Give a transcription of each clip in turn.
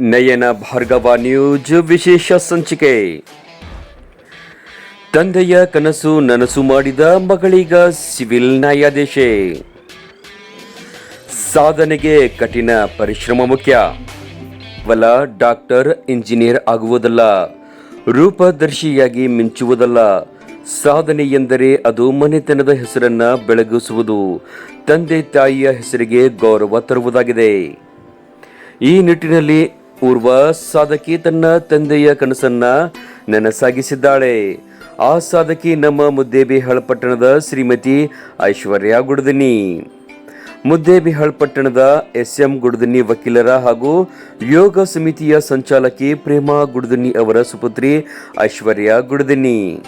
ನಯನ Bhargava news ವಿಶೇಷ ಸಂಚಿಕೆ. ತಂದೆಯ ಕನಸು ನನಸು ಮಾಡಿದ ಮಗಳೀಗ ಸಿವಿಲ್ ನ್ಯಾಯಾಧೀಶ. ಸಾಧನೆಗೆ ಕಠಿಣ ಪರಿಶ್ರಮ ಮುಖ್ಯ. ವಲ ಡಾಕ್ಟರ್, ಇಂಜಿನಿಯರ್ ಆಗುವುದಲ್ಲ, ರೂಪದರ್ಶಿಯಾಗಿ ಮಿಂಚುವುದಲ್ಲ. ಸಾಧನೆ ಎಂದರೆ ಅದು ಮನೆತನದ ಹೆಸರನ್ನ ಬೆಳಗಿಸುವುದು, ತಂದೆ ತಾಯಿಯ ಹೆಸರಿಗೆ ಗೌರವ ತರುವುದಾಗಿದೆ. ಈ ನಿಟ್ಟಿನಲ್ಲಿ ಪೂರ್ವ ಸಾಧಕಿ ತನ್ನ ತಂದೆಯ ಕನಸನ್ನ ನನಸಾಗಿಸಿದ್ದಾಳೆ. ಆ ಸಾಧಕಿ ನಮ್ಮ ಮುದ್ದೇಬಿಹಾಳ್ ಪಟ್ಟಣದ ಶ್ರೀಮತಿ ಐಶ್ವರ್ಯ ಗುಡದಿನಿ. ಮುದ್ದೇಬಿಹಾಳ್ ಪಟ್ಟಣದ ಎಸ್ ಎಂ ಗುಡದನಿ ವಕೀಲರ ಹಾಗೂ ಯೋಗ ಸಮಿತಿಯ ಸಂಚಾಲಕಿ ಪ್ರೇಮಾ ಗುಡದಿನಿ ಅವರ ಸುಪುತ್ರಿ ಐಶ್ವರ್ಯ ಗುಡದಿನಿ.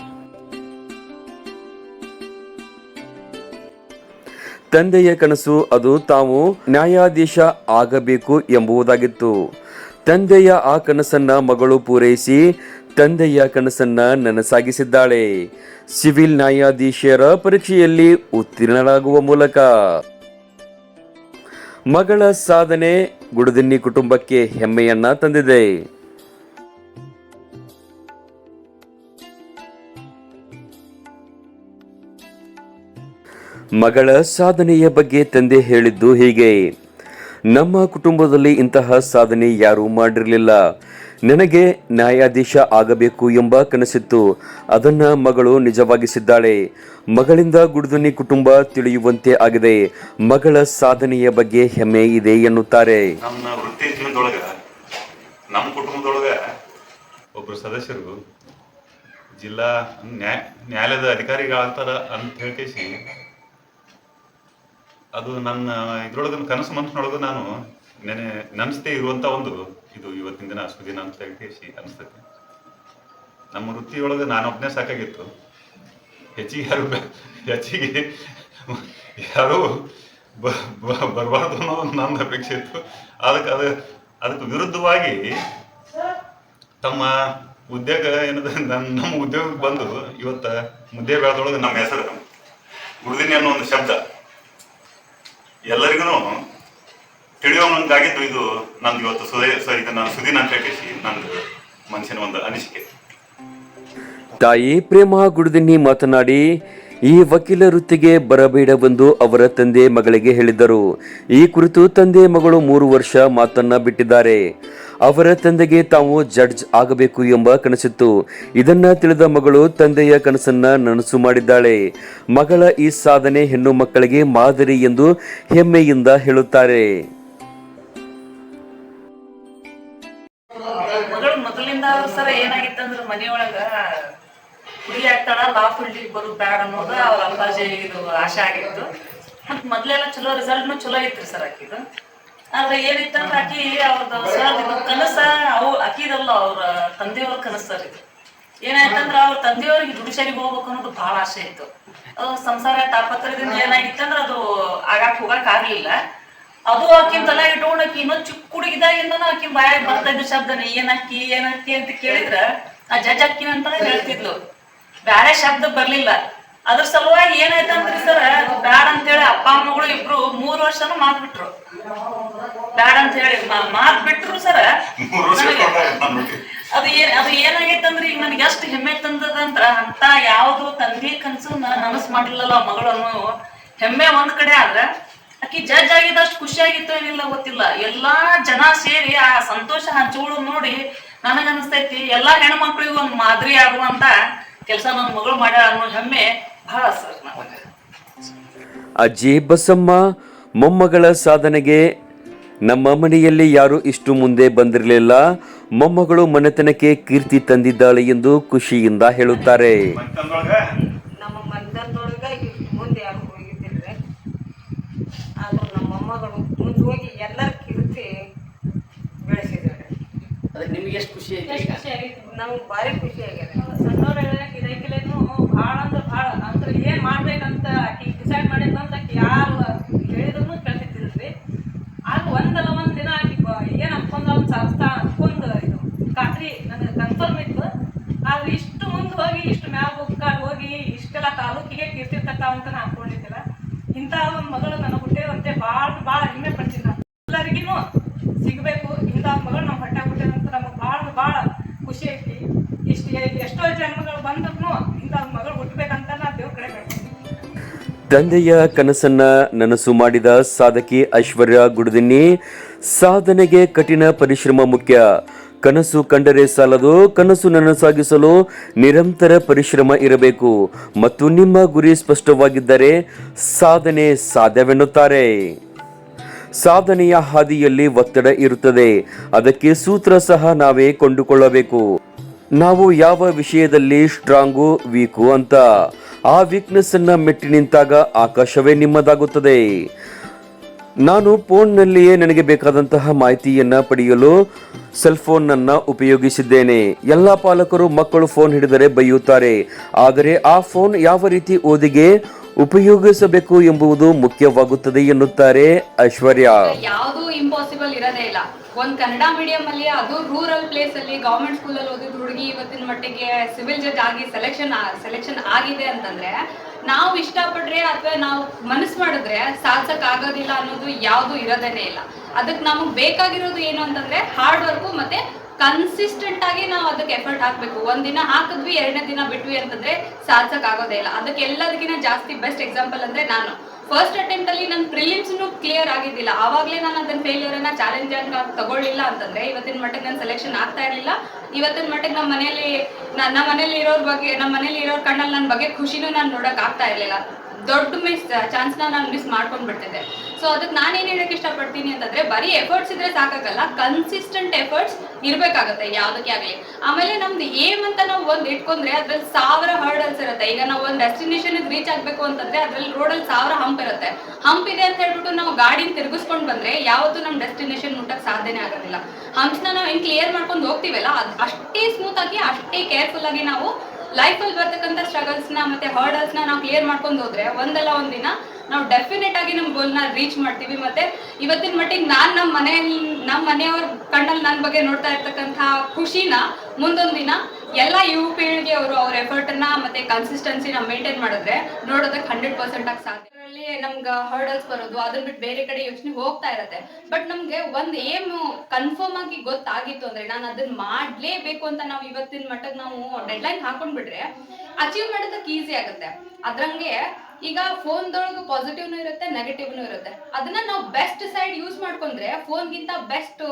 ತಂದೆಯ ಕನಸು ಅದು ತಾವು ನ್ಯಾಯಾಧೀಶ ಆಗಬೇಕು ಎಂಬುದಾಗಿತ್ತು. ತಂದೆಯ ಆ ಕನಸನ್ನ ಮಗಳು ಪೂರೈಸಿ ತಂದೆಯ ಕನಸನ್ನ ನನಸಾಗಿಸಿದ್ದಾಳೆ. ಸಿವಿಲ್ ನ್ಯಾಯಾಧೀಶರ ಪರೀಕ್ಷೆಯಲ್ಲಿ ಉತ್ತೀರ್ಣರಾಗುವ ಮೂಲಕ ಮಗಳ ಸಾಧನೆ ಗುಡದಿನ್ನಿ ಕುಟುಂಬಕ್ಕೆ ಹೆಮ್ಮೆಯನ್ನ ತಂದಿದೆ. ಮಗಳ ಸಾಧನೆಯ ಬಗ್ಗೆ ತಂದೆ ಹೇಳಿದ್ದು ಹೀಗೆ. ನಮ್ಮ ಕುಟುಂಬದಲ್ಲಿ ಇಂತಹ ಸಾಧನೆ ಯಾರೂ ಮಾಡಿರಲಿಲ್ಲ. ನನಗೆ ನ್ಯಾಯಾಧೀಶ ಆಗಬೇಕು ಎಂಬ ಕನಸಿತ್ತು. ಅದನ್ನ ಮಗಳು ನಿಜವಾಗಿಸಿದ್ದಾಳೆ. ಮಗಳಿಂದ ಗುಡುದನಿ ಕುಟುಂಬ ತಿಳಿಯುವಂತೆ ಆಗಿದೆ. ಮಗಳ ಸಾಧನೆಯ ಬಗ್ಗೆ ಹೆಮ್ಮೆ ಇದೆ ಎನ್ನುತ್ತಾರೆ. ನಮ್ಮ ಕುಟುಂಬದೊಳಗ ಒಬ್ರು ಸದಸ್ಯರು ಜಿಲ್ಲಾ ನ್ಯಾಯ ನ್ಯಾಯಾಲಯದ ಅಧಿಕಾರಿಗಳಾಗ್ತಾರ ಅಂತ ಹೇಳ್ಕೇಸಿ ಅದು ನನ್ನ ಇದ್ರೊಳಗಿನ ಕನಸು ಮನಸ್ಸಿನೊಳಗ ನಾನು ನೆನೆ ನೆನೆಸದೇ ಇರುವಂತ ಒಂದು ಇದು ಇವತ್ತಿನ ದಿನ ಸುದಿನ ಅಂತ ಹೇಳಿ ಅನಿಸ್ತೈತಿ. ನಮ್ಮ ವೃತ್ತಿಯೊಳಗೆ ನಾನು ಒಬ್ಬನೇ ಸಾಕಾಗಿತ್ತು. ಹೆಚ್ಚಿಗೆ ಯಾರು ಹೆಚ್ಚಿಗೆ ಯಾರು ಬರಬಾರ್ದು ಅನ್ನೋದು ನನ್ನ ಅಪೇಕ್ಷೆ ಇತ್ತು. ಅದಕ್ಕೆ ಅದು, ಅದಕ್ಕೆ ವಿರುದ್ಧವಾಗಿ ತಮ್ಮ ಉದ್ಯೋಗ ಏನದ ನನ್ನ ನಮ್ಮ ಉದ್ಯೋಗಕ್ಕೆ ಬಂದು ಇವತ್ತ ಮುದ್ದೆ ಬೆಳೆದೊಳಗೆ ನಮ್ಮ ಹೆಸರು ಗುರುದಿನಿ ಅನ್ನೋ ಒಂದು ಶಬ್ದ. ಎಲ್ಲರಿಗೂ ತಿಳಿಯೋಂಗಾಗಿದ್ದು ಇದು ನಂದು ಇವತ್ತು ಸುದೇ ಸ- ಇದು ನಾನು ಸುದಿನ ಅಂತ ಹೇಳಿ ನಂದು ಮನುಷ್ಯನ ಒಂದು ಅನಿಸಿಕೆ. ತಾಯಿ ಪ್ರೇಮ ಗುಡದಿನ್ನಿ ಮಾತನಾಡಿ ಈ ವಕೀಲ ವೃತ್ತಿಗೆ ಬರಬೇಡವೆಂದು ಅವರ ತಂದೆ ಮಗಳಿಗೆ ಹೇಳಿದ್ದರು. ಈ ಕುರಿತು ತಂದೆ ಮಗಳು ಮೂರು ವರ್ಷ ಮಾತನ್ನ ಬಿಟ್ಟಿದ್ದಾರೆ. ಅವರ ತಂದೆಗೆ ತಾವು ಜಡ್ಜ್ ಆಗಬೇಕು ಎಂಬ ಕನಸಿತ್ತು. ಇದನ್ನ ತಿಳಿದ ಮಗಳು ತಂದೆಯ ಕನಸನ್ನ ನನಸು ಮಾಡಿದ್ದಾಳೆ. ಮಗಳ ಈ ಸಾಧನೆ ಹೆಣ್ಣು ಮಕ್ಕಳಿಗೆ ಮಾದರಿ ಎಂದು ಹೆಮ್ಮೆಯಿಂದ ಹೇಳುತ್ತಾರೆ. ಹುಡುಗಿ ಆಗ್ತಾಳ ಲಾ ಫೀಲ್ಡಿಗೆ ಬರೋದು ಬೇಡ ಅನ್ನೋದು ಅವ್ರ ಅಂದಾಜೆ ಇದು ಆಶೆ ಆಗಿತ್ತು. ಮತ್ ಮೊದ್ಲೆಲ್ಲ ಚಲೋ ರಿಸಲ್ಟ್ನು ಚಲೋ ಐತ್ರಿ ಸರ್ ಆಕಿದು. ಆದ್ರೆ ಏನಿತ್ತಂದ್ರ ಆಕಿ ಅವ್ರದ್ದು ಸರ್ ಇದು ಕನಸ, ಅವು ಆಕಿದಲ್ಲ ಅವ್ರ ತಂದೆಯವ್ರ ಕನಸ ಸರ್ ಇದು. ಏನಾಯ್ತಂದ್ರ ಅವ್ರ ತಂದೆಯವ್ರಿಗೆ ದುಡಿಶಾಲಿಗೆ ಹೋಗ್ಬೇಕು ಅನ್ನೋದು ಬಹಳ ಆಸೆ ಇತ್ತು. ಸಂಸಾರ ತಾಪತ್ರದಿಂದ ಏನಾಗಿತ್ತಂದ್ರ ಅದು ಆಗಾಕ್ ಹೋಗಕ್ ಆಗ್ಲಿಲ್ಲ. ಅದು ಆಕಿನ ತಲೆ ಇಟ್ಕೊಂಡು ಆಕಿ ಇನ್ನೊಂದ್ ಚಿಕ್ಕ ಹುಡುಗಿದಾಗಿಂದನೂ ಆಕಿ ಬಾಯಾಗ ಬರ್ತಾ ಇದ್ದ ಶಬ್ದನ ಏನಕ್ಕಿ ಏನಕ್ಕಿ ಅಂತ ಕೇಳಿದ್ರ ಆ ಜಜ್ ಅಕ್ಕಿನ ಅಂತ ಹೇಳ್ತಿದ್ಲು. ಬ್ಯಾರೆ ಶಬ್ದ ಬರ್ಲಿಲ್ಲ. ಅದ್ರ ಸಲುವಾಗಿ ಏನಾಯ್ತಂದ್ರಿ ಸರ್ ಬ್ಯಾಡ ಅಂತೇಳಿ ಅಪ್ಪ ಅಮ್ಮಗಳು ಇಬ್ರು ಮೂರ್ ವರ್ಷನೂ ಮಾತ್ ಬಿಟ್ರು ಬ್ಯಾಡ ಅಂತ ಹೇಳಿ ಮಾತ್ ಬಿಟ್ರು ಸರ್ ಅದು ಏನ್ ಅದು ಏನಾಗೈತಂದ್ರೆ ಈಗ ನನ್ಗೆ ಎಷ್ಟು ಹೆಮ್ಮೆ ತಂದದಂದ್ರ ಅಂತ ಯಾವ್ದು ತಂದೆ ಕನ್ಸು ನನಸ್ ಮಾಡಿಲ್ಲಲ್ಲ ಮಗಳು ಅನ್ನೋ ಹೆಮ್ಮೆ ಒಂದ್ ಕಡೆ ಆದ್ರ ಆಕಿ ಜಡ್ಜ್ ಆಗಿದಷ್ಟು ಖುಷಿ ಆಗಿತ್ತು ಏನಿಲ್ಲ ಗೊತ್ತಿಲ್ಲ. ಎಲ್ಲಾ ಜನ ಸೇರಿ ಆ ಸಂತೋಷ ಹಂಚುಗಳು ನೋಡಿ ನನಗನ್ಸ್ತೈತಿ ಎಲ್ಲಾ ಹೆಣ್ಮಕ್ಳಿಗೂ ಒಂದ್ ಮಾದರಿ ಆಗುವಂತ ಕೆಲಸ ನನ್ನ ಮಗಳು ಮಾಡ್ಯಾಳ ಅನ್ನೋ ಹೆಮ್ಮೆ ಬಹಳ ಸರ್ ನನಗೆ ಅಜ್ಜಿ ಬಸಮ್ಮ ಮೊಮ್ಮಗಳ ಸಾಧನೆಗೆ ನಮ್ಮ ಮನೆಯಲ್ಲಿ ಯಾರು ಇಷ್ಟು ಮುಂದೆ ಬಂದಿರಲಿಲ್ಲ? ಮೊಮ್ಮಗಳು ಮನೆತನಕ್ಕೆ ಕೀರ್ತಿ ತಂದಿದ್ದಾಳೆ ಎಂದು ಖುಷಿಯಿಂದ ಹೇಳುತ್ತಾರೆ. ಮತ್ತೊಂದೊಳಗ ನಮ್ಮ ಮನೆತನದೊಳಗೆ ಮುಂದೆ ಯಾರು ಹೋಗಿದ್ದಿಲ್ರಿ ಆದ್ರೂ ನಮ್ಮ ಮೊಮ್ಮಗಳು ಮುಂದೆ ಹೋಗಿ ಎಲ್ಲರ ಕೀರ್ತಿ ಬೆಳೆಸಿದ್ದಾರೆ. ಅದಕ್ಕೆ ನಿಮ್ಗೆ ಎಷ್ಟು ಖುಷಿ ಈಗ? ನಮ್ಗೆ ಭಾರಿ ಖುಷಿ ಆಗಿದೆ. ಸಣ್ಣವ್ರ ಸೈಕಲೇನು ಭಾಳ ಅಂದ್ರೆ ಭಾಳ. ಅಂದ್ರೆ ಏನು ಮಾಡ್ಬೇಕಂತ ಆಕಿ ಡಿಸೈಡ್ ಮಾಡಿದ್ದಂತ ಆಕಿ ಯಾರು ಹೇಳಿದ್ರು ಕೇಳ್ತಿದ್ದಿಲ್ಲ ರೀ ಆಗ ಒಂದಲ್ಲ ಒಂದು ದಿನ ಆಕಿ ಏನು ಅನ್ಕೊಂಡ ಒಂದು ಸಾಧಿಸ್ತಾ ಅನ್ಕೊಂಡು ಇದು ಖಾತ್ರಿ ನನಗೆ ಕನ್ಫರ್ಮ್ ಇತ್ತು. ಆದ್ರೆ ಇಷ್ಟು ಮುಂದೆ ಹೋಗಿ, ಇಷ್ಟು ಮ್ಯಾಲ ಹೋಗ್ಕಾಗಿ ಹೋಗಿ ಇಷ್ಟೆಲ್ಲ ತಾಲೂಕಿಗೆ ಕೀರ್ತಿ ತಟ್ಟಾವ ಅಂತ ನಾ ಅನ್ಕೊಂಡಿದ್ದಿಲ್ಲ. ಇಂಥ ಒಂದ್ ಮಗಳು ನನ್ನ ಹುಟ್ಟೇವಂತೆ ಭಾಳ ಭಾಳ ಹೆಮ್ಮೆ ಪಡ್ತೀನಿ ನಾನು. ಎಲ್ಲರಿಗೂ ಸಿಗಬೇಕು. ಇಂಥ ಮಗಳು ನಮ್ಮ ಹೊಟ್ಟೆ ಹುಟ್ಟೆ ಅಂತ ನಮಗೆ ಭಾಳ ಭಾಳ ಖುಷಿ ಐತಿ. ಇಷ್ಟು ಎಷ್ಟೋ ಜನ್ಮ ತಂದೆಯ ಕನಸನ್ನ ನನಸು ಮಾಡಿದ ಸಾಧಕಿ ಐಶ್ವರ್ಯ ಗುಡದಿನ್ನಿ. ಸಾಧನೆಗೆ ಕಠಿಣ ಪರಿಶ್ರಮ ಮುಖ್ಯ. ಕನಸು ಕಂಡರೆ ಸಾಲದು, ಕನಸು ನನಸಾಗಿಸಲು ನಿರಂತರ ಪರಿಶ್ರಮ ಇರಬೇಕು. ಮತ್ತು ನಿಮ್ಮ ಗುರಿ ಸ್ಪಷ್ಟವಾಗಿದ್ದರೆ ಸಾಧನೆ ಸಾಧ್ಯವೆನ್ನುತ್ತಾರೆ. ಸಾಧನೆಯ ಹಾದಿಯಲ್ಲಿ ಒತ್ತಡ ಇರುತ್ತದೆ. ಅದಕ್ಕೆ ಸೂತ್ರ ಸಹ ನಾವೇ ಕೊಂಡುಕೊಳ್ಳಬೇಕು. ನಾವು ಯಾವ ವಿಷಯದಲ್ಲಿ ಸ್ಟ್ರಾಂಗು ವೀಕು ಅಂತ? ಆ ವೀಕ್ನೆಸ್ ಅನ್ನ ಮೆಟ್ಟಿ ನಿಂತಾಗ ಆಕಾಶವೇ ನಿಮ್ಮದಾಗುತ್ತದೆ. ನಾನು ಫೋನ್ನಲ್ಲಿಯೇ ನನಗೆ ಬೇಕಾದಂತಹ ಮಾಹಿತಿಯನ್ನ ಪಡೆಯಲು ಸೆಲ್ ಫೋನ್ ಅನ್ನ ಉಪಯೋಗಿಸಿದ್ದೇನೆ. ಎಲ್ಲ ಪಾಲಕರು ಮಕ್ಕಳು ಫೋನ್ ಹಿಡಿದರೆ ಬೈಯುತ್ತಾರೆ. ಆದರೆ ಆ ಫೋನ್ ಯಾವ ರೀತಿ ಓದಿಗೆ ಉಪಯೋಗಿಸಬೇಕು ಎಂಬುದು ಮುಖ್ಯವಾಗುತ್ತದೆ ಎನ್ನುತ್ತಾರೆ ಐಶ್ವರ್ಯ. ಯಾವುದು ಇಂಪಾಸಿಬಲ್ ಇರದೇ ಇಲ್ಲ. ಒಂದ್ ಕನ್ನಡ ಮೀಡಿಯಂ ಅಲ್ಲಿ, ಅದು ರೂರಲ್ ಪ್ಲೇಸ್ ಅಲ್ಲಿ ಗವರ್ಮೆಂಟ್ ಸ್ಕೂಲ್ ಅಲ್ಲಿ ಓದಿದ ಹುಡುಗಿ ಇವತ್ತಿನ ಮಟ್ಟಿಗೆ ಸಿವಿಲ್ ಜಡ್ಜ್ ಆಗಿ ಸೆಲೆಕ್ಷನ್ ಸೆಲೆಕ್ಷನ್ ಆಗಿದೆ ಅಂತಂದ್ರೆ, ನಾವು ಇಷ್ಟಪಡ್ರೆ ಅಥವಾ ನಾವು ಮನಸ್ಸು ಮಾಡಿದ್ರೆ ಸಾಧಿಸಕ್ ಆಗೋದಿಲ್ಲ ಅನ್ನೋದು ಯಾವುದು ಇರೋದೇನೆ ಇಲ್ಲ. ಅದಕ್ಕೆ ನಮಗೆ ಬೇಕಾಗಿರೋದು ಏನು ಅಂತಂದ್ರೆ ಹಾರ್ಡ್ ವರ್ಕು ಮತ್ತೆ ಕನ್ಸಿಸ್ಟೆಂಟ್ ಆಗಿ ನಾವು ಅದಕ್ಕೆ ಎಫರ್ಟ್ ಹಾಕ್ಬೇಕು. ಒಂದಿನ ಹಾಕಿದ್ವಿ, ಎರಡನೇ ದಿನ ಬಿಟ್ವಿ ಅಂತಂದ್ರೆ ಸಾಧಿಸಕ್ ಆಗೋದೇ ಇಲ್ಲ. ಅದಕ್ಕೆ ಎಲ್ಲದಕ್ಕಿಂತ ಜಾಸ್ತಿ ಬೆಸ್ಟ್ ಎಕ್ಸಾಂಪಲ್ ಅಂದ್ರೆ ನಾನು. ಫಸ್ಟ್ ಅಟೆಂಪ್ಟ್ ಅಲ್ಲಿ ನನ್ನ ಪ್ರಿಲಿಮ್ಸ್ ಕ್ಲಿಯರ್ ಆಗಿದ್ದಿಲ್ಲ. ಆವಾಗಲೇ ನಾನು ಅದನ್ನ ಫೇಲ್ಯೂರ್ ಅನ್ನ ಚಾಲೆಂಜ್ ಅಂತ ತಗೊಳ್ಳಿಲ್ಲ ಅಂತಂದ್ರೆ ಇವತ್ತಿನ ಮಟ್ಟಿಗೆ ನನ್ನ ಸೆಲೆಕ್ಷನ್ ಆಗ್ತಾ ಇರಲಿಲ್ಲ. ಇವತ್ತಿನ ಮಟ್ಟಿಗೆ ನಮ್ಮ ಮನೆಯಲ್ಲಿ ನಮ್ಮ ಮನೇಲಿ ಇರೋರ್ ಬಗ್ಗೆ ನಮ್ಮ ಮನೇಲಿ ಇರೋರ್ ಕಣ್ಣಲ್ಲಿ ನನ್ನ ಬಗ್ಗೆ ಖುಷಿನೂ ನಾನು ನೋಡಕ್ ಆಗ್ತಾ ಇರ್ಲಿಲ್ಲ. ದೊಡ್ಡ ಮಿಸ್ ಚಾನ್ಸ್ನ ನಾನು ಮಿಸ್ ಮಾಡ್ಕೊಂಡು ಬಿಡ್ತಿದ್ದೆ ಸೊ ಅದಕ್ಕೆ ನಾನೇನು ಹೇಳಕ್ಕೆ ಇಷ್ಟಪಡ್ತೀನಿ ಅಂತಂದ್ರೆ, ಬರೀ ಎಫರ್ಟ್ಸ್ ಇದ್ರೆ ಸಾಕಾಗಲ್ಲ ಕನ್ಸಿಸ್ಟೆಂಟ್ ಎಫರ್ಟ್ಸ್ ಇರಬೇಕಾಗುತ್ತೆ, ಯಾವುದಕ್ಕೆ ಆಗಲಿ. ಆಮೇಲೆ ನಮ್ದು ಏಮ್ ಅಂತ ನಾವು ಒಂದು ಇಟ್ಕೊಂಡ್ರೆ, ಅದ್ರಲ್ಲಿ ಸಾವಿರ ಹರ್ಡಲ್ಸ್ ಇರುತ್ತೆ. ಈಗ ನಾವು ಒಂದು ಡೆಸ್ಟಿನೇಷನ್ ರೀಚ್ ಆಗಬೇಕು ಅಂತಂದ್ರೆ, ಅದ್ರಲ್ಲಿ ರೋಡಲ್ಲಿ ಸಾವಿರ ಹಂಪ್ ಇರುತ್ತೆ. ಹಂಪ್ ಇದೆ ಅಂತ ಹೇಳ್ಬಿಟ್ಟು ನಾವು ಗಾಡಿನ ತಿರುಗಿಸ್ಕೊಂಡು ಬಂದ್ರೆ, ಯಾವತ್ತೂ ನಮ್ಮ ಡೆಸ್ಟಿನೇಷನ್ ಮುಟ್ಟಕ್ಕೆ ಸಾಧ್ಯನೇ ಆಗೋದಿಲ್ಲ. ಹಂಪ್ಸ್ನ ನಾವು ಹಿಂಗೆ ಕ್ಲಿಯರ್ ಮಾಡ್ಕೊಂಡು ಹೋಗ್ತೀವಲ್ಲ ಅಷ್ಟೇ ಸ್ಮೂತ್ ಆಗಿ, ಅಷ್ಟೇ ಕೇರ್ಫುಲ್ ಆಗಿ ನಾವು ಲೈಫಲ್ಲಿ ಬರ್ತಕ್ಕಂಥ ಸ್ಟ್ರಗಲ್ಸ್ನ ಮತ್ತೆ ಹರ್ಡಲ್ಸ್ನ ನಾವು ಕ್ಲಿಯರ್ ಮಾಡ್ಕೊಂಡು ಹೋದ್ರೆ, ಒಂದಲ್ಲ ಒಂದಿನ ನಾವು ಡೆಫಿನೆಟ್ ಆಗಿ ನಮ್ಮ ಗೋಲ್ನ ರೀಚ್ ಮಾಡ್ತೀವಿ. ಮತ್ತೆ ಇವತ್ತಿನ ಮಟ್ಟಿಗೆ ನಾನು ನಮ್ಮ ಮನೆಯಲ್ಲಿ ನಮ್ಮ ಮನೆಯವ್ರ ಕಣ್ಣಲ್ಲಿ ನನ್ನ ಬಗ್ಗೆ ನೋಡ್ತಾ ಇರ್ತಕ್ಕಂಥ ಖುಷಿನ ಮುಂದೊಂದು ದಿನ ಎಲ್ಲ ಯುವ ಪೀಳಿಗೆ ಅವರು ಅವ್ರ ಎಫರ್ಟ್ನ ಮತ್ತೆ ಕನ್ಸಿಸ್ಟೆನ್ಸಿನ ಮೇಂಟೈನ್ ಮಾಡಿದ್ರೆ ನೋಡೋದಕ್ಕೆ ಹಂಡ್ರೆಡ್ ಪರ್ಸೆಂಟ್ ಆಗಿ ಸಾಧ್ಯ. ಅದರಲ್ಲಿ ನಮ್ಗೆ ಹರ್ಡಲ್ಸ್ ಬರೋದು, ಅದನ್ನ ಬಿಟ್ಟು ಬೇರೆ ಕಡೆ ಯೋಚನೆ ಹೋಗ್ತಾ ಇರತ್ತೆ. ಬಟ್ ನಮ್ಗೆ ಒಂದ್ ಏಮ್ ಕನ್ಫರ್ಮ್ ಆಗಿ ಗೊತ್ತಾಗಿತ್ತು ಅಂದ್ರೆ ನಾನು ಅದನ್ನ ಮಾಡ್ಲೇಬೇಕು ಅಂತ ನಾವು ಇವತ್ತಿನ ಮಟ್ಟಕ್ಕೆ ನಾವು ಡೆಡ್ಲೈನ್ ಹಾಕೊಂಡ್ಬಿಟ್ರೆ ಅಚೀವ್ ಮಾಡೋದಕ್ಕೆ ಈಸಿ ಆಗುತ್ತೆ. ಅದ್ರಂಗೆ ಈಗ ಫೋನ್ ದೊಳಗೆ ಪಾಸಿಟಿವ್ನು ಇರುತ್ತೆ ನೆಗೆಟಿವ್ನು ಇರುತ್ತೆ. ಅದನ್ನ ನಾವು ಬೆಸ್ಟ್ ಸೈಡ್ ಯೂಸ್ ಮಾಡ್ಕೊಂಡ್ರೆ ಫೋನ್ಗಿಂತ ಬೆಸ್ಟ್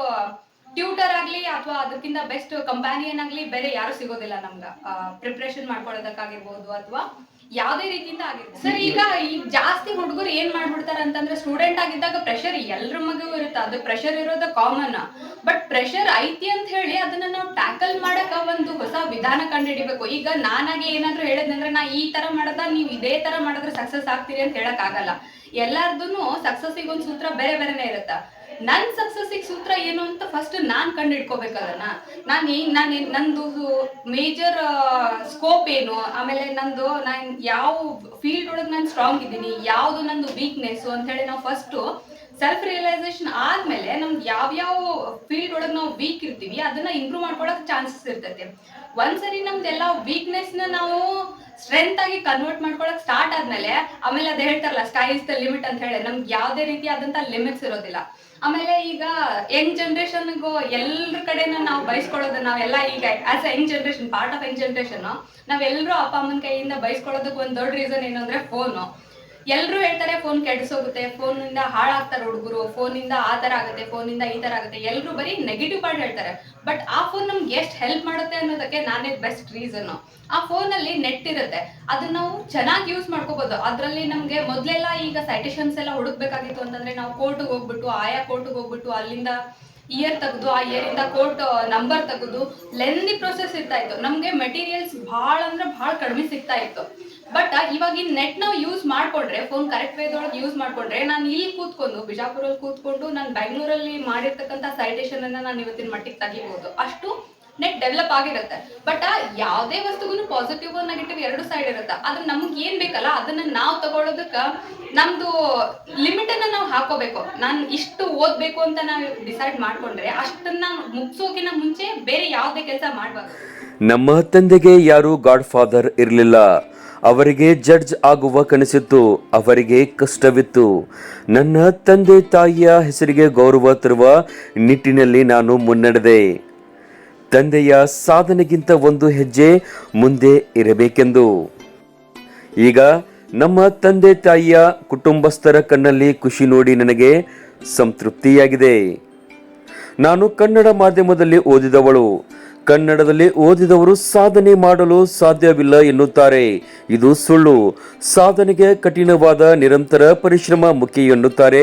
ಟ್ಯೂಟರ್ ಆಗ್ಲಿ ಅಥವಾ ಅದಕ್ಕಿಂತ ಬೆಸ್ಟ್ ಕಂಪ್ಯಾನಿಯನ್ ಆಗ್ಲಿ ಬೇರೆ ಯಾರು ಸಿಗೋದಿಲ್ಲ ನಮ್ಗೆ. ಪ್ರಿಪ್ರೇಷನ್ ಮಾಡ್ಕೊಳ್ಳೋದಕ್ಕಾಗಿರ್ಬೋದು ಅಥವಾ ಯಾವುದೇ ರೀತಿಯಿಂದ ಆಗಿರ್ಬೋದು. ಸರ್ ಈಗ ಈ ಜಾಸ್ತಿ ಹುಡುಗರು ಏನ್ ಮಾಡ್ಬಿಡ್ತಾರೆ ಅಂತಂದ್ರೆ ಸ್ಟೂಡೆಂಟ್ ಆಗಿದ್ದಾಗ ಪ್ರೆಷರ್ ಎಲ್ರ ಮಗು ಇರುತ್ತೆ. ಅದು ಪ್ರೆಷರ್ ಇರೋದು ಕಾಮನ್ ಬಟ್ ಪ್ರೆಷರ್ ಐತಿ ಅಂತ ಹೇಳಿ ಅದನ್ನ ನಾವು ಟ್ಯಾಕಲ್ ಮಾಡಕ ಒಂದು ಹೊಸ ವಿಧಾನ ಕಂಡುಹಿಡಿಬೇಕು. ಈಗ ನಾನಾಗೆ ಏನಾದ್ರು ಹೇಳಿದ್ನಂದ್ರೆ ನಾ ಈ ತರ ಮಾಡದ, ನೀವು ಇದೇ ತರ ಮಾಡಿದ್ರೆ ಸಕ್ಸಸ್ ಆಗ್ತೀರಿ ಅಂತ ಹೇಳಕ್ ಆಗಲ್ಲ. ಎಲ್ಲಾರ್ದು ಸಕ್ಸಸ್ಸಿಗೆ ಒಂದು ಸೂತ್ರ ಬೇರೆ ಬೇರೆನೇ ಇರುತ್ತೆ. ನನ್ ಸಕ್ಸಸ್ಸಿಗೆ ಸೂತ್ರ ಏನು ಅಂತ ಫಸ್ಟ್ ನಾನು ಕಂಡು ಹಿಡ್ಕೋಬೇಕು ಅದನ್ನ ನಾನು ಏನು ನಾನು ನಂದು ಮೇಜರ್ ಸ್ಕೋಪ್ ಏನು, ಆಮೇಲೆ ನಂದು ನಾನು ಯಾವ ಫೀಲ್ಡ್ ಒಳಗೆ ನಾನು ಸ್ಟ್ರಾಂಗ್ ಇದ್ದೀನಿ, ಯಾವುದು ನಂದು ವೀಕ್ನೆಸ್ಸು ಅಂತ ಹೇಳಿ ನಾವು ಫಸ್ಟು ಸೆಲ್ಫ್ ರಿಯಲೈಸೇಷನ್ ಆದ್ಮೇಲೆ ನಮ್ಗೆ ಯಾವ್ಯಾವ ಫೀಲ್ಡ್ ಒಳಗೆ ನಾವು ವೀಕ್ ಇರ್ತೀವಿ, ಅದನ್ನ ಇಂಪ್ರೂವ್ ಮಾಡ್ಕೊಳಕ್ ಚಾನ್ಸಸ್ ಇರ್ತೈತೆ. ಒಂದ್ಸರಿ ನಮ್ದೆಲ್ಲ ವೀಕ್ನೆಸ್ನ ನಾವು ಸ್ಟ್ರೆಂತ್ ಆಗಿ ಕನ್ವರ್ಟ್ ಮಾಡ್ಕೊಳಕ್ ಸ್ಟಾರ್ಟ್ ಆದ್ಮೇಲೆ, ಆಮೇಲೆ ಅದ್ ಹೇಳ್ತಾರಲ್ಲ ಸ್ಕೈ ಇಸ್ ದ ಲಿಮಿಟ್ ಅಂತ ಹೇಳಿ, ನಮ್ಗೆ ಯಾವ್ದೇ ರೀತಿ ಆದಂತ ಲಿಮಿಟ್ಸ್ ಇರೋದಿಲ್ಲ. ಆಮೇಲೆ ಈಗ ಯಂಗ್ ಜನರೇಷನ್ಗೂ ಎಲ್ಲರ ಕಡೆನೂ ನಾವು ಬಯಸ್ಕೊಳ್ಳೋದು ನಾವೆಲ್ಲ ಈಗ as young generation part of young generation ನಾವೆಲ್ಲರೂ ಅಪ್ಪ ಅಮ್ಮನ ಕೈಯಿಂದ ಬಯಸ್ಕೊಳ್ಳೋದಕ್ಕೆ ಒಂದು ದೊಡ್ಡ ರೀಸನ್ ಏನು ಅಂದ್ರೆ ಫೋನು ಎಲ್ಲರೂ ಹೇಳ್ತಾರೆ ಫೋನ್ ಕೆಡಿಸೋಗುತ್ತೆ ಫೋನಿಂದ ಹಾಳಾಗ್ತಾರೆ ಹುಡುಗರು ಫೋನಿಂದ ಆ ತರ ಆಗುತ್ತೆ ಫೋನಿಂದ ಈ ತರ ಆಗುತ್ತೆ. ಎಲ್ಲರೂ ಬರೀ ನೆಗೆಟಿವ್ ಪಾರ್ಟ್ ಹೇಳ್ತಾರೆ. ಬಟ್ ಆ ಫೋನ್ ನಮ್ಗೆ ಎಷ್ಟು ಹೆಲ್ಪ್ ಮಾಡುತ್ತೆ ಅನ್ನೋದಕ್ಕೆ ನಾನೇ ಬೆಸ್ಟ್ ರೀಸನ್ ಆ ಫೋನಲ್ಲಿ ನೆಟ್ ಇರುತ್ತೆ. ಅದನ್ನ ನಾವು ಚೆನ್ನಾಗಿ ಯೂಸ್ ಮಾಡ್ಕೋಬಹುದು ಅದರಲ್ಲಿ ನಮ್ಗೆ ಮೊದಲೆಲ್ಲ ಈಗ ಸೈಟೇಷನ್ಸ್ ಎಲ್ಲ ಹುಡುಕ್ಬೇಕಾಗಿತ್ತು ಅಂತಂದ್ರೆ ನಾವು ಕೋರ್ಟ್ಗೆ ಹೋಗ್ಬಿಟ್ಟು, ಆಯಾ ಕೋರ್ಟ್ಗೆ ಹೋಗ್ಬಿಟ್ಟು ಅಲ್ಲಿಂದ ಇಯರ್ ತೆಗೆದು, ಆ ಇಯರಿಂದ ಕೋರ್ಟ್ ನಂಬರ್ ತೆಗೆದು ಲೆಂದಿ ಪ್ರೊಸೆಸ್ ಇರ್ತಾ ಇತ್ತು. ನಮ್ಗೆ ಮೆಟೀರಿಯಲ್ಸ್ ಭಾಳ ಅಂದ್ರೆ ಭಾಳ ಕಡಿಮೆ ಸಿಗ್ತಾ ಇತ್ತು. ಬಟ್ ಇವಾಗಿನ ನೆಟ್ ನಾವು ಯೂಸ್ ಮಾಡ್ಕೊಂಡ್ರೆ ಫೋನ್ ಕರೆಕ್ಟ್ ವೇದೊಳಗೆ ಯೂಸ್ ಮಾಡ್ಕೊಂಡ್ರೆ, ನಾನು ಇಲ್ಲಿ ಕೂತ್ಕೊಂಡು ಬಿಜಾಪುರಲ್ಲಿ ಕೂತ್ಕೊಂಡು, ನಾನು ಬೆಂಗಳೂರಲ್ಲಿ ಮಾಡಿರ್ತಕ್ಕಂಥ ಸೈಟೇಷನ್ ಅನ್ನ ನಾನು ಇವತ್ತಿನ ಮಟ್ಟಿಗೆ ತೆಗಿಬಹುದು ಅಷ್ಟು ನೆಟ್ ಡೆವಲಪ್ ಆಗಿರುತ್ತೆ. ಬಟ್ ಯಾವುದೇ ವಸ್ತುಗೂ ಪಾಸಿಟಿವ್ ನೆಗೆಟಿವ್ ಎರಡು ಸೈಡ್ ಇರುತ್ತೆ. ಅದು ನಮ್ಗೆ ಏನ್ ಬೇಕಲ್ಲ, ಅದನ್ನ ನಾವು ತಗೊಳ್ಳೋದಕ್ಕೆ ನಮ್ದು ಲಿಮಿಟ್ ಅನ್ನ ನಾವು ಹಾಕೋಬೇಕು. ನಾನು ಇಷ್ಟು ಓದ್ಬೇಕು ಅಂತ ನಾವು ಡಿಸೈಡ್ ಮಾಡ್ಕೊಂಡ್ರೆ, ಅಷ್ಟನ್ನ ಮುಗಿಸೋಕಿನ ಮುಂಚೆ ಬೇರೆ ಯಾವುದೇ ಕೆಲಸ ಮಾಡಬಾರ್ದು. ನಮ್ಮ ತಂದೆಗೆ ಯಾರು ಗಾಡ್ ಫಾದರ್ ಇರಲಿಲ್ಲ. ಅವರಿಗೆ ಜಡ್ಜ್ ಆಗುವ ಕನಸಿತ್ತು, ಅವರಿಗೆ ಕಷ್ಟವಿತ್ತು. ನನ್ನ ತಂದೆ ತಾಯಿಯ ಹೆಸರಿಗೆ ಗೌರವ ತರುವ ನಿಟ್ಟಿನಲ್ಲಿ ನಾನು ಮುನ್ನಡೆದೆ. ತಂದೆಯ ಸಾಧನೆಗಿಂತ ಒಂದು ಹೆಜ್ಜೆ ಮುಂದೆ ಇರಬೇಕೆಂದು. ಈಗ ನಮ್ಮ ತಂದೆ ತಾಯಿಯ ಕುಟುಂಬಸ್ಥರ ಕಣ್ಣಲ್ಲಿ ಖುಷಿ ನೋಡಿ ನನಗೆ ಸಂತೃಪ್ತಿಯಾಗಿದೆ. ನಾನು ಕನ್ನಡ ಮಾಧ್ಯಮದಲ್ಲಿ ಓದಿದವಳು. ಕನ್ನಡದಲ್ಲಿ ಓದಿದವರು ಸಾಧನೆ ಮಾಡಲು ಸಾಧ್ಯವಿಲ್ಲ ಎನ್ನುತ್ತಾರೆ. ಇದು ಸುಳ್ಳು. ಸಾಧನೆಗೆ ಕಠಿಣವಾದ ನಿರಂತರ ಪರಿಶ್ರಮ ಮುಖ್ಯ ಎನ್ನುತ್ತಾರೆ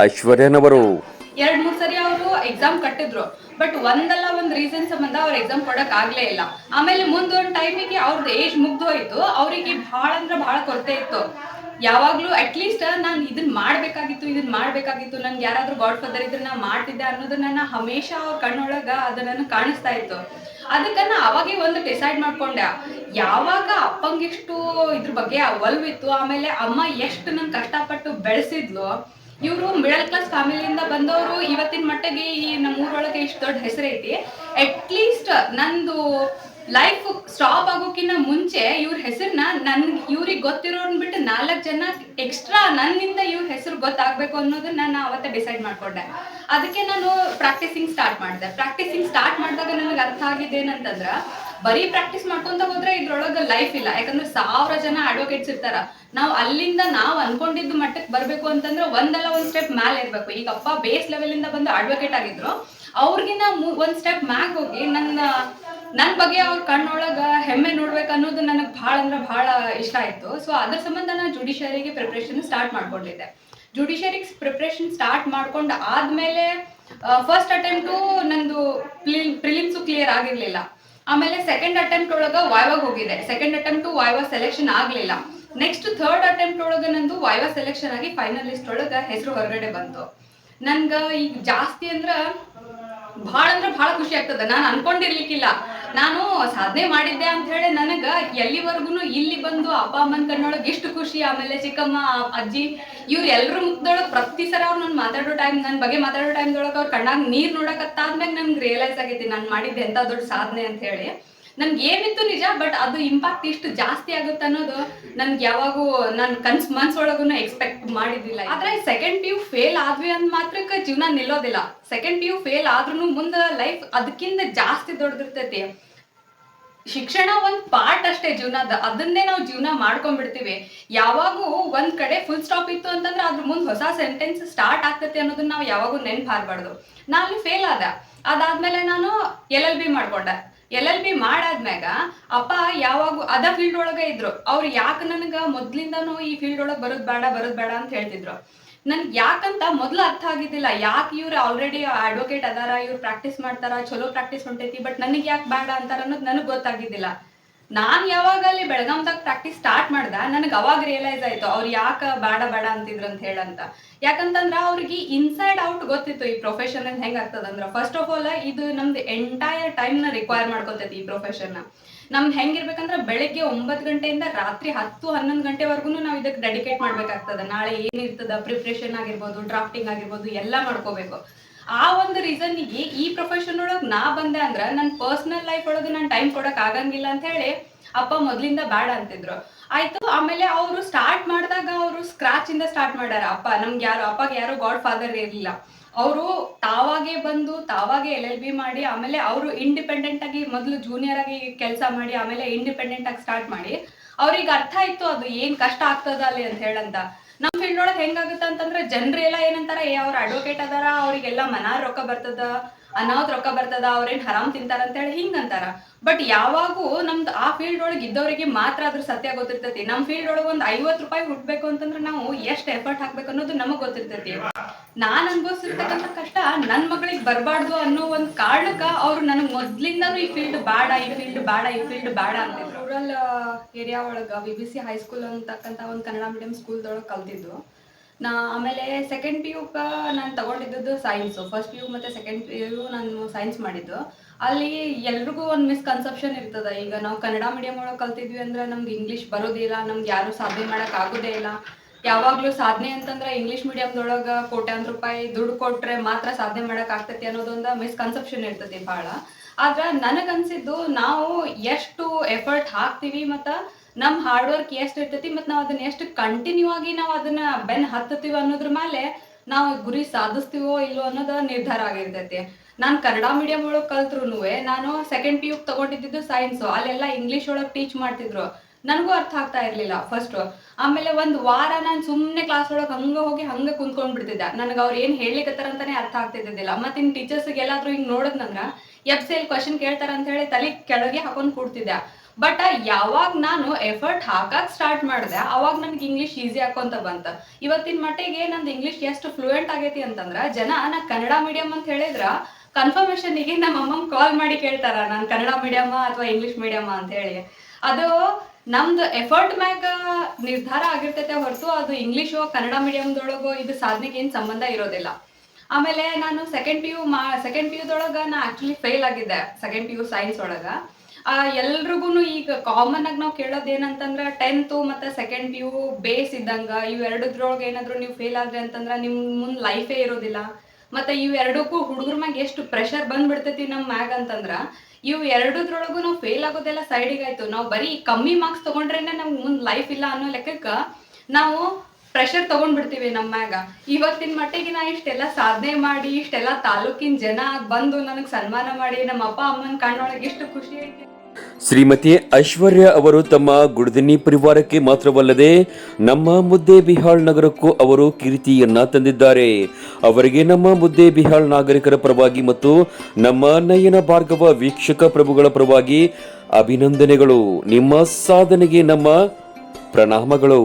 ಐಶ್ವರ್ಯನವರು ಎರಡ್ ಮೂರ್ ಸರಿ ಅವರು ಎಕ್ಸಾಮ್ ಕಟ್ಟಿದ್ರು. ಬಟ್ ಒಂದಲ್ಲ ಒಂದ್ ರೀಸನ್ ಸಂಬಂಧ ಅವ್ರ ಎಕ್ಸಾಮ್ ಕೊಡಕ್ ಆಗ್ಲೇ ಇಲ್ಲ. ಆಮೇಲೆ ಮುಂದೊಂದ್ ಟೈಮಿಗೆ ಅವ್ರದ್ದು ಏಜ್ ಮುಗ್ದೋಯ್ತು. ಅವರಿಗೆ ಬಹಳ ಅಂದ್ರೆ ಬಹಳ ಕೊರತೆ ಇತ್ತು. ಯಾವಾಗ್ಲೂ ಅಟ್ಲೀಸ್ಟ್ ನಾನು ಇದನ್ನ ಮಾಡ್ಬೇಕಾಗಿತ್ತು ಇದನ್ನ ಮಾಡ್ಬೇಕಾಗಿತ್ತು. ನನ್ಗೆ ಯಾರಾದ್ರೂ ಗಾಡ್ ಫಾದರ್ ಇದ್ರೆ ನಾ ಮಾಡ್ತಿದ್ದೆ ಅನ್ನೋದನ್ನ ಹಮೇಶ ಅವ್ರ ಕಣ್ಣೊಳಗ ಅದನ್ನ ಕಾಣಿಸ್ತಾ ಇತ್ತು. ಅದಕ್ಕೆ ನಾ ಅವಾಗೆ ಒಂದು ಡಿಸೈಡ್ ಮಾಡ್ಕೊಂಡೆ. ಯಾವಾಗ ಅಪ್ಪಂಗಿಷ್ಟು ಇದ್ರ ಬಗ್ಗೆ ಒಲ್ವಿತ್ತು ಆಮೇಲೆ ಅಮ್ಮ ಎಷ್ಟು ನನ್ ಕಷ್ಟಪಟ್ಟು ಬೆಳೆಸಿದ್ಲು. ಇವರು ಮಿಡಲ್ ಕ್ಲಾಸ್ ಫ್ಯಾಮಿಲಿಯಿಂದ ಬಂದವರು ಇವತ್ತಿನ ಮಟ್ಟಿಗೆ ಈ ನಮ್ಮ ಊರೊಳಗೆ ಇಷ್ಟು ದೊಡ್ಡ ಹೆಸರೈತಿ ಅಟ್ಲೀಸ್ಟ್ ನಂದು ಲೈಫ್ ಸ್ಟಾಪ್ ಆಗೋಕ್ಕಿಂತ ಮುಂಚೆ ಇವ್ರ ಹೆಸರನ್ನ ನನ್, ಇವ್ರಿಗೆ ಗೊತ್ತಿರೋನ್ ಬಿಟ್ಟು ನಾಲ್ಕು ಜನ ಎಕ್ಸ್ಟ್ರಾ ನನ್ನಿಂದ ಇವ್ರ ಹೆಸರು ಗೊತ್ತಾಗ್ಬೇಕು ಅನ್ನೋದನ್ನ ನಾನು ಅವತ್ತೇ ಡಿಸೈಡ್ ಮಾಡ್ಕೊಂಡೆ. ಅದಕ್ಕೆ ನಾನು ಪ್ರಾಕ್ಟೀಸಿಂಗ್ ಸ್ಟಾರ್ಟ್ ಮಾಡಿದೆ. ಪ್ರಾಕ್ಟೀಸಿಂಗ್ ಸ್ಟಾರ್ಟ್ ಮಾಡಿದಾಗ ನನಗೆ ಅರ್ಥ ಆಗಿದೆ ಏನಂತಂದ್ರ ಬರೀ ಪ್ರಾಕ್ಟೀಸ್ ಮಾಡ್ಕೊಂತ ಹೋದ್ರೆ ಇದ್ರೊಳಗೆ ಲೈಫ್ ಇಲ್ಲ. ಯಾಕಂದ್ರೆ ಸಾವಿರ ಜನ ಅಡ್ವೊಕೇಟ್ಸ್ ಇರ್ತಾರ. ನಾವು ಅಲ್ಲಿಂದ ನಾವು ಅನ್ಕೊಂಡಿದ್ದು ಮಟ್ಟಕ್ಕೆ ಬರಬೇಕು ಅಂತಂದ್ರೆ ಒಂದಲ್ಲ ಒಂದ್ ಸ್ಟೆಪ್ ಮ್ಯಾಲೆ ಇರ್ಬೇಕು. ಈಗ ಅಪ್ಪ ಬೇಸ್ ಲೆವೆಲ್ ಬಂದು ಅಡ್ವೊಕೇಟ್ ಆಗಿದ್ರು. ಅವ್ರಿಗಿನ್ನ ಒಂದ್ ಸ್ಟೆಪ್ ಮ್ಯಾಕ್ ಹೋಗಿ ನನ್ನ ನನ್ ಬಗ್ಗೆ ಅವ್ರ ಕಣ್ಣೊಳಗ ಹೆಮ್ಮೆ ನೋಡ್ಬೇಕು ಅನ್ನೋದು ನನಗೆ ಭಾಳ ಅಂದ್ರೆ ಭಾಳ ಇಷ್ಟ ಆಯ್ತು. ಸೊ ಅದ್ರ ಸಂಬಂಧ ನಾನು ಜುಡಿಷಿಯರಿಗೆ ಪ್ರಿಪ್ರೇಷನ್ ಸ್ಟಾರ್ಟ್ ಮಾಡ್ಕೊಂಡಿದ್ದೆ. ಜುಡಿಷಿಯರಿಗೆ ಪ್ರಿಪ್ರೇಷನ್ ಸ್ಟಾರ್ಟ್ ಮಾಡ್ಕೊಂಡು ಆದ್ಮೇಲೆ ಫಸ್ಟ್ ಅಟೆಂಪ್ಟು ನಂದು ಪ್ರಿಲಿಮ್ಸು ಕ್ಲಿಯರ್ ಆಗಿರ್ಲಿಲ್ಲ. ಆಮೇಲೆ ಸೆಕೆಂಡ್ ಅಟೆಂಪ್ಟ್ ಒಳಗ ವಾಯ್ವಾಗ ಹೋಗಿದೆ ಸೆಕೆಂಡ್ ಅಟೆಂಪ್ಟು ವಾಯ್ವಾ ಸೆಲೆಕ್ಷನ್ ಆಗ್ಲಿಲ್ಲ. ನೆಕ್ಸ್ಟ್ ಥರ್ಡ್ ಅಟೆಂಪ್ಟ್ ಒಳಗ ನಂದು ವಾಯ್ವಾ ಸೆಲೆಕ್ಷನ್ ಆಗಿ ಫೈನಲಿಸ್ಟ್ ಒಳಗ ಹೆಸರು ಹೊರಗಡೆ ಬಂತು. ನನ್ಗ ಈಗ ಜಾಸ್ತಿ ಅಂದ್ರ ಭಾಳ ಅಂದ್ರೆ ಭಾಳ ಖುಷಿ ಆಗ್ತದೆ. ನಾನು ಅನ್ಕೊಂಡಿರ್ಲಿಕ್ಕಿಲ್ಲ. ನಾನು ಸಾಧನೆ ಮಾಡಿದ್ದೆ ಅಂತ ಹೇಳಿ ನನಗ ಎಲ್ಲಿವರೆಗೂ ಇಲ್ಲಿ ಬಂದು ಅಪ್ಪ, ಅಮ್ಮನ ಕಣ್ಣೊಳಗೆ ಎಷ್ಟು ಖುಷಿ. ಆಮೇಲೆ ಚಿಕ್ಕಮ್ಮ, ಅಜ್ಜಿ, ಇವ್ರ ಎಲ್ರ ಮುಖದೊಳಗೆ ಪ್ರತಿ ಸಲ ಅವ್ರು ನಾನು ಮಾತಾಡೋ ಟೈಮ್ ನನ್ನ ಬಗ್ಗೆ ಮಾತಾಡೋ ಟೈಮ್ದೊಳಗೆ ಅವ್ರ ಕಣ್ಣಾಗ ನೀರ್ ನೋಡಕತ್ತಾದ್ಮೇಲೆ ನನ್ಗೆ ರಿಯಲೈಸ್ ಆಗೈತಿ ನಾನು ಮಾಡಿದ್ದೆ ಎಂತ ದೊಡ್ಡ ಸಾಧನೆ ಅಂತ ಹೇಳಿ. ನನ್ಗೆ ಏನಿತ್ತು ನಿಜ ಬಟ್ ಅದು ಇಂಪ್ಯಾಕ್ಟ್ ಇಷ್ಟು ಜಾಸ್ತಿ ಆಗುತ್ತೆ ಅನ್ನೋದು ನನ್ಗೆ ಯಾವಾಗೂ ನನ್ನ ಕನ್ಸ್ ಮನ್ಸೊಳಗೂ ಎಕ್ಸ್ಪೆಕ್ಟ್ ಮಾಡಿದ್ದಿಲ್ಲ ಆದ್ರೆ ಸೆಕೆಂಡ್ ಪಿ ಯು ಫೇಲ್ ಆದ್ವಿ ಅಂದ್ ಮಾತ್ರಕ್ಕೆ ಜೀವನ ನಿಲ್ಲೋದಿಲ್ಲ. ಸೆಕೆಂಡ್ ಪಿ ಯು ಫೇಲ್ ಆದ್ರೂ ಮುಂದೆ ಲೈಫ್ ಅದಕ್ಕಿಂತ ಜಾಸ್ತಿ ದೊಡ್ಡದಿರ್ತೈತಿ. ಶಿಕ್ಷಣ ಒಂದ್ ಪಾರ್ಟ್ ಅಷ್ಟೇ ಜೀವನದ. ಅದನ್ನೇ ನಾವು ಜೀವನ ಮಾಡ್ಕೊಂಡ್ಬಿಡ್ತೀವಿ. ಯಾವಾಗೂ ಒಂದ್ ಕಡೆ ಫುಲ್ ಸ್ಟಾಪ್ ಇತ್ತು ಅಂತಂದ್ರೆ ಅದ್ರ ಮುಂದೆ ಹೊಸ ಸೆಂಟೆನ್ಸ್ ಸ್ಟಾರ್ಟ್ ಆಗ್ತೈತಿ ಅನ್ನೋದನ್ನ ನಾವು ಯಾವಾಗೂ ನೆನ್ಪು ನಾನು ಫೇಲ್ ಆದ. ಅದಾದ್ಮೇಲೆ ನಾನು ಎಲ್ ಎಲ್ ಬಿ ಮಾಡ್ಕೊಂಡೆ. ಎಲ್ ಎಲ್ ಬಿ ಮಾಡಾದ್ಮ್ಯಾಗ ಅಪ್ಪ ಯಾವಾಗೂ ಅದ ಫೀಲ್ಡ್ ಒಳಗ ಇದ್ರು. ಅವ್ರು ಯಾಕೆ ನನಗ ಮೊದ್ಲಿಂದಾನು ಈ ಫೀಲ್ಡ್ ಒಳಗೆ ಬರೋದ್ ಬೇಡ ಬರೋದ್ ಬೇಡ ಅಂತ ಹೇಳ್ತಿದ್ರು. ನನ್ಗೆ ಯಾಕಂತ ಮೊದ್ಲು ಅರ್ಥ ಆಗಿದ್ದಿಲ್ಲ. ಯಾಕೆ ಇವ್ರು ಆಲ್ರೆಡಿ ಅಡ್ವೊಕೇಟ್ ಅದಾರ, ಇವ್ರು ಪ್ರಾಕ್ಟೀಸ್ ಮಾಡ್ತಾರ ಚಲೋ ಪ್ರಾಕ್ಟೀಸ್ ಹೊಂಟೈತಿ ಬಟ್ ನನಗೆ ಯಾಕೆ ಬೇಡ ಅಂತಾರ ಅನ್ನೋದು ನನಗೆ ಗೊತ್ತಾಗಿದ್ದಿಲ್ಲ. ನಾನ್ ಯಾವಾಗ ಅಲ್ಲಿ ಬೆಳಗಾಂದಾಗ ಪ್ರಾಕ್ಟೀಸ್ ಸ್ಟಾರ್ಟ್ ಮಾಡ್ದ, ನನಗೆ ಅವಾಗ ರಿಯಲೈಸ್ ಆಯ್ತು, ಅವ್ರು ಯಾಕ ಬೇಡ ಬೇಡ ಅಂತಿದ್ರು ಅಂತ ಹೇಳಂತ. ಯಾಕಂತಂದ್ರ ಅವ್ರಿಗೆ ಇನ್ಸೈಡ್ ಔಟ್ ಗೊತ್ತಿತ್ತು ಈ ಪ್ರೊಫೆಷನ್ ಹೆಂಗ್ ಆಗ್ತದಂದ್ರ. ಫಸ್ಟ್ ಆಫ್ ಆಲ್ ಇದು ನಮ್ದು ಎಂಟೈರ್ ಟೈಮ್ನ ರಿಕ್ವೈರ್ ಮಾಡ್ಕೊತೈತಿ ಈ ಪ್ರೊಫೆಷನ್ನ. ನಮ್ದು ಹೆಂಗಿರ್ಬೇಕಂದ್ರ ಬೆಳಗ್ಗೆ ಒಂಬತ್ತು ಗಂಟೆಯಿಂದ ರಾತ್ರಿ ಹತ್ತು ಹನ್ನೊಂದು ಗಂಟೆವರೆಗೂ ನಾವು ಇದಕ್ಕೆ ಡೆಡಿಕೇಟ್ ಮಾಡ್ಬೇಕಾಗ್ತದ. ನಾಳೆ ಏನಿರ್ತದ ಪ್ರಿಪ್ರೇಷನ್ ಆಗಿರ್ಬೋದು ಡ್ರಾಫ್ಟಿಂಗ್ ಆಗಿರ್ಬೋದು, ಎಲ್ಲ ಮಾಡ್ಕೋಬೇಕು. ಆ ಒಂದು ರೀಸನ್ನಿಗೆ ಈ ಪ್ರೊಫೆಷನ್ ಒಳಗೆ ನಾ ಬಂದೆ ಅಂದ್ರೆ ನನ್ನ ಪರ್ಸನಲ್ ಲೈಫ್ ಒಳಗೆ ನಾನು ಟೈಮ್ ಕೊಡಕ್ ಆಗಂಗಿಲ್ಲ ಅಂತ ಹೇಳಿ ಅಪ್ಪ ಮೊದ್ಲಿಂದ ಬೇಡ ಅಂತಿದ್ರು. ಆಯ್ತು, ಆಮೇಲೆ ಅವರು ಸ್ಟಾರ್ಟ್ ಮಾಡಿದಾಗ ಅವರು ಸ್ಕ್ರಾಚ್ ಇಂದ ಸ್ಟಾರ್ಟ್ ಮಾಡ್ಯಾರ. ಅಪ್ಪ, ನಮ್ಗೆ ಯಾರು, ಅಪ್ಪಗೆ ಯಾರು ಗಾಡ್ ಫಾದರ್ ಇರಲಿಲ್ಲ. ಅವರು ತಾವಾಗೆ ಬಂದು, ತಾವಾಗೆ ಎಲ್ ಎಲ್ ಬಿ ಮಾಡಿ, ಆಮೇಲೆ ಅವರು ಇಂಡಿಪೆಂಡೆಂಟ್ ಆಗಿ ಮೊದಲು ಜೂನಿಯರ್ ಆಗಿ ಕೆಲಸ ಮಾಡಿ, ಆಮೇಲೆ ಇಂಡಿಪೆಂಡೆಂಟ್ ಆಗಿ ಸ್ಟಾರ್ಟ್ ಮಾಡಿ, ಅವ್ರಿಗೆ ಅರ್ಥ ಆಯ್ತು ಅದು ಏನ್ ಕಷ್ಟ ಆಗ್ತದ ಅಲ್ಲಿ ಅಂತ ಹೇಳಂತ. ನಮ್ ಫೀಲ್ಡ್ ಒಳಗೆ ಹೆಂಗಾಗುತ್ತೆ ಅಂತಂದ್ರೆ, ಜನರೆಲ್ಲ ಏನಂತಾರ, ಏ, ಅವ್ರ ಅಡ್ವೊಕೇಟ್ ಅದಾರ, ಅವ್ರಿಗೆಲ್ಲ ಮನಾರ್ ರೊಕ್ಕ ಬರ್ತದ ಅನಾಹುತ ರೊಕ್ಕ ಬರ್ತದ, ಅವ್ರೇನ್ ಹರಾಮ್ ತಿಂತಾರ ಅಂತ ಹೇಳಿ ಹಿಂಗ್ ಅಂತಾರ. ಬಟ್ ಯಾವಾಗೂ ನಮ್ದು ಆ ಫೀಲ್ಡ್ ಒಳಗೆ ಇದ್ದವರಿಗೆ ಮಾತ್ರ ಅದ್ರ ಸತ್ಯ ಗೊತ್ತಿರ್ತೈತಿ. ನಮ್ ಫೀಲ್ಡ್ ಒಳಗೆ ಒಂದ್ ಐವತ್ ರೂಪಾಯಿ ಹುಟ್ಬೇಕು ಅಂತಂದ್ರೆ ನಾವು ಎಷ್ಟ್ ಎಫರ್ಟ್ ಹಾಕ್ಬೇಕು ಅನ್ನೋದು ನಮಗ್ ಗೊತ್ತಿರ್ತೈತಿ. ನಾನ್ ಅನ್ಭವಿಸಿರ್ತಕ್ಕಂಥ ಕಷ್ಟ ನನ್ ಮಗಳಿಗೆ ಬರಬಾರ್ದು ಅನ್ನೋ ಒಂದ್ ಕಾರಣಕ್ಕ ಅವ್ರು ನನಗ್ ಮೊದ್ಲಿಂದಾನು ಈ ಫೀಲ್ಡ್ ಬೇಡ, ಈ ಫೀಲ್ಡ್ ಬೇಡ, ಈ ಫೀಲ್ಡ್ ಬೇಡ ಅಂತ ರೂರಲ್ ಏರಿಯಾ ಒಳಗ V B C high school ಅಂತಕ್ಕಂಥ ಒಂದ್ ಕನ್ನಡ ಮೀಡಿಯಂ ಸ್ಕೂಲ್ದೊಳಗೆ ಕಲ್ತಿದ್ದು. ನಾ ಆಮೇಲೆ ಸೆಕೆಂಡ್ ಪಿ ಯುಗ ನಾನು ತಗೊಂಡಿದ್ದು ಸೈನ್ಸು ಫಸ್ಟ್ ಪಿ ಯು ಮತ್ತು ಸೆಕೆಂಡ್ ಪಿ ಯು ನಾನು ಸೈನ್ಸ್ ಮಾಡಿದ್ದು. ಅಲ್ಲಿ ಎಲ್ರಿಗೂ ಒಂದು ಮಿಸ್ಕನ್ಸೆಪ್ಷನ್ ಇರ್ತದ, ಈಗ ನಾವು ಕನ್ನಡ ಮೀಡಿಯಂ ಒಳಗೆ ಕಲ್ತಿದ್ವಿ ಅಂದ್ರೆ ನಮ್ಗೆ ಇಂಗ್ಲೀಷ್ ಬರೋದಿಲ್ಲ, ನಮ್ಗೆ ಯಾರು ಸಾಧನೆ ಮಾಡಕ್ ಆಗೋದೇ ಇಲ್ಲ. ಯಾವಾಗ್ಲೂ ಸಾಧನೆ ಅಂತಂದ್ರೆ ಇಂಗ್ಲಿಷ್ ಮೀಡಿಯಂದೊಳಗ ಕೋಟ್ಯಾಂತರ ರೂಪಾಯಿ ದುಡ್ಡು ಕೊಟ್ರೆ ಮಾತ್ರ ಸಾಧನೆ ಮಾಡಕ್ ಆಗ್ತೈತಿ ಅನ್ನೋದೊಂದು ಮಿಸ್ಕನ್ಸೆಪ್ಷನ್ ಇರ್ತೈತಿ ಭಾಳ. ಆದ್ರೆ ನನಗನ್ಸಿದ್ದು ನಾವು ಎಷ್ಟು ಎಫರ್ಟ್ ಹಾಕ್ತೀವಿ ಮತ್ತ ನಮ್ ಹಾರ್ಡ್ ವರ್ಕ್ ಎಷ್ಟು ಇರ್ತೈತಿ ಮತ್ ನಾವ್ ಅದನ್ನ ಎಷ್ಟು ಕಂಟಿನ್ಯೂ ಆಗಿ ನಾವು ಅದನ್ನ ಬೆನ್ ಹತ್ತತೀವಿ ಅನ್ನೋದ್ರ ಮೇಲೆ ನಾವು ಗುರಿ ಸಾಧಿಸ್ತೀವೋ ಇಲ್ಲೋ ಅನ್ನೋದ ನಿರ್ಧಾರ ಆಗಿರ್ತೈತಿ. ನಾನ್ ಕನ್ನಡ ಮೀಡಿಯಂ ಒಳಗ್ ಕಲ್ತ್ರು ನಾನು ಸೆಕೆಂಡ್ ಪಿ ಯು ತಗೊಂಡಿದ್ದು ಸೈನ್ಸ್ ಅಲ್ಲೆಲ್ಲ ಇಂಗ್ಲಿಷ್ ಒಳಗ್ ಟೀಚ್ ಮಾಡ್ತಿದ್ರು. ನನಗೂ ಅರ್ಥ ಆಗ್ತಾ ಇರ್ಲಿಲ್ಲ ಫಸ್ಟ್ ಆಮೇಲೆ ಒಂದು ವಾರ ನಾನು ಸುಮ್ಮನೆ ಕ್ಲಾಸ್ ಒಳಗೆ ಹಂಗ ಹೋಗಿ ಹಂಗ ಕುಂತ್ಕೊಂಡ್ ಬಿಡ್ತಿದ್ದೆ. ನನಗೆ ಅವ್ರು ಏನು ಅಂತಾನೆ ಅರ್ಥ ಆಗ್ತಿದ್ದಿಲ್ಲ ಮತ್ತೆ ಇನ್ ಟೀಚರ್ಸ್ಗೆ ಎಲ್ಲಾದ್ರೂ ಹಿಂಗ್ ನೋಡಿದ್ನಂದ್ರ ಎಫ್ ಸಿ ಎಲ್ ಕ್ವಶನ್ ಕೇಳ್ತಾರ ಅಂತ ಹೇಳಿ ತಲೆ ಕೆಳಗೆ ಹಾಕೊಂಡು ಕೂಡ್ತಿದ್ದೆ. ಬಟ್ ಯಾವಾಗ ನಾನು ಎಫರ್ಟ್ ಹಾಕಕ್ ಸ್ಟಾರ್ಟ್ ಮಾಡಿದೆ, ಅವಾಗ ನನಗೆ ಇಂಗ್ಲಿಷ್ ಈಸಿ ಹಾಕೊಂತ ಬಂತ. ಇವತ್ತಿನ ಮಟ್ಟಿಗೆ ನಂದು ಇಂಗ್ಲಿಷ್ ಎಷ್ಟು ಫ್ಲೂಯೆಂಟ್ ಆಗೈತಿ ಅಂತಂದ್ರ, ಜನ ನಾ ಕನ್ನಡ ಮೀಡಿಯಂ ಅಂತ ಹೇಳಿದ್ರ ಕನ್ಫರ್ಮೇಶನ್ಗೆ ನಮ್ಮ ಅಮ್ಮಮ್ಮ ಕಾಲ್ ಮಾಡಿ ಕೇಳ್ತಾರ, ನಾನು ಕನ್ನಡ ಮೀಡಿಯಮ ಅಥವಾ ಇಂಗ್ಲಿಷ್ ಮೀಡಿಯಮ ಅಂತ ಹೇಳಿ. ಅದು ನಮ್ದು ಎಫರ್ಟ್ ಮ್ಯಾಗ ನಿರ್ಧಾರ ಆಗಿರ್ತೈತೆ ಹೊರತು ಅದು ಇಂಗ್ಲಿಷು ಕನ್ನಡ ಮೀಡಿಯಂದೊಳಗೋ ಇದು ಸಾಧನೆಗೆ ಏನು ಸಂಬಂಧ ಇರೋದಿಲ್ಲ. ಆಮೇಲೆ ನಾನು ಸೆಕೆಂಡ್ ಪಿ ಯು ಮಾ ಸೆಕೆಂಡ್ ಪಿ ಯುದೊಳಗೆ ನಾ ಆಕ್ಚುಲಿ ಫೇಲ್ ಆಗಿದ್ದೆ ಸೆಕೆಂಡ್ ಪಿ ಯು ಸೈನ್ಸ್ ಒಳಗೆ. ಎಲ್ರಿಗೂ ಈಗ ಕಾಮನ್ ಆಗಿ ನಾವು ಕೇಳೋದು ಏನಂತಂದ್ರೆ ಟೆಂತು ಮತ್ತೆ ಸೆಕೆಂಡ್ ಪಿ ಯು ಬೇಸ್ ಇದ್ದಂಗ, ಇವು ಎರಡದ್ರೊಳಗೆ ಏನಾದ್ರು ನೀವು ಫೇಲ್ ಆದ್ರೆ ಅಂತಂದ್ರೆ ನಿಮ್ ಮುಂದೆ ಲೈಫೇ ಇರೋದಿಲ್ಲ. ಮತ್ತೆ ಇವ್ ಎರಡಕ್ಕೂ ಹುಡುಗರ ಮ್ಯಾಗ ಎಷ್ಟು ಪ್ರೆಷರ್ ಬಂದ್ಬಿಡ್ತೈತಿ ನಮ್ಮ ಮ್ಯಾಗ ಅಂತಂದ್ರ, ಇವು ಎರಡದ್ರೊಳಗೂ ನಾವು ಫೇಲ್ ಆಗೋದೆಲ್ಲ ಸೈಡಿಗೆ ಆಯ್ತು. ನಾವು ಬರೀ ಕಮ್ಮಿ ಮಾರ್ಕ್ಸ್ ತಗೊಂಡ್ರೇನೆ ನಮ್ಗೆ ಮುಂದೆ ಲೈಫ್ ಇಲ್ಲ ಅನ್ನೋ ಲೆಕ್ಕಕ್ಕ ನಾವು ಪ್ರೆಷರ್ ತಗೊಂಡ್ಬಿಡ್ತೀವಿ ನಮ್ಮ ಮ್ಯಾಗ ಇವತ್ತಿನ ಮಟ್ಟಿಗೆ ನಾ ಇಷ್ಟೆಲ್ಲ ಸಾಧನೆ ಮಾಡಿ, ಇಷ್ಟೆಲ್ಲ ತಾಲೂಕಿನ ಜನ ಬಂದು ನನಗೆ ಸನ್ಮಾನ ಮಾಡಿ ನಮ್ಮ ಅಪ್ಪ ಅಮ್ಮನ ಕಣ್ಣೊಳಗೆ ಎಷ್ಟು ಖುಷಿ ಐತಿ. ಶ್ರೀಮತಿ ಐಶ್ವರ್ಯ ಅವರು ತಮ್ಮ ಗುಡದಿನಿ ಪರಿವಾರಕ್ಕೆ ಮಾತ್ರವಲ್ಲದೆ ನಮ್ಮ ಮುದ್ದೆ ಬಿಹಾಳ್ ನಗರಕ್ಕೂ ಅವರು ಕೀರ್ತಿಯನ್ನ ತಂದಿದ್ದಾರೆ. ಅವರಿಗೆ ನಮ್ಮ ಮುದ್ದೆ ಬಿಹಾಳ್ ನಾಗರಿಕರ ಪರವಾಗಿ ಮತ್ತು ನಮ್ಮ ನಯನ ಭಾರ್ಗವ ವೀಕ್ಷಕ ಪ್ರಭುಗಳ ಪರವಾಗಿ ಅಭಿನಂದನೆಗಳು. ನಿಮ್ಮ ಸಾಧನೆಗೆ ನಮ್ಮ ಪ್ರಣಾಮಗಳು.